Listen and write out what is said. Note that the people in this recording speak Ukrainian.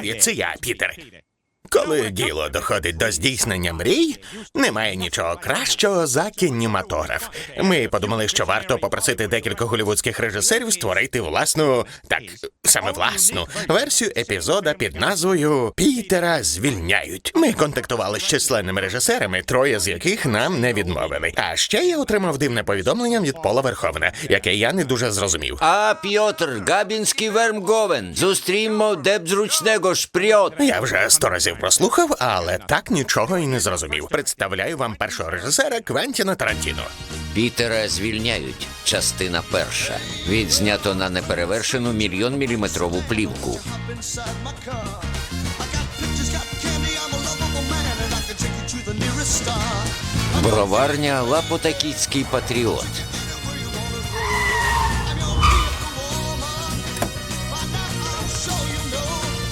Привіт, це я, Пітер. Коли діло доходить до здійснення мрій, немає нічого кращого за кінематограф. Ми подумали, що варто попросити декілька голівудських режисерів створити власну, так саме власну версію епізода під назвою Пітера звільняють. Ми контактували з численними режисерами, троє з яких нам не відмовили. А ще я отримав дивне повідомлення від Пола Верховна, яке я не дуже зрозумів. А Пьотр Габінський Вермговен. Зустріньмо де б зручного шпріот. Я вже сто разів прослухав, але так нічого і не зрозумів. Представляю вам першого режисера Квентіна Тарантіно. Пітера звільняють. Частина перша. Відзнято на неперевершену мільйон міліметрову плівку. Броварня Лапотакітський патріот.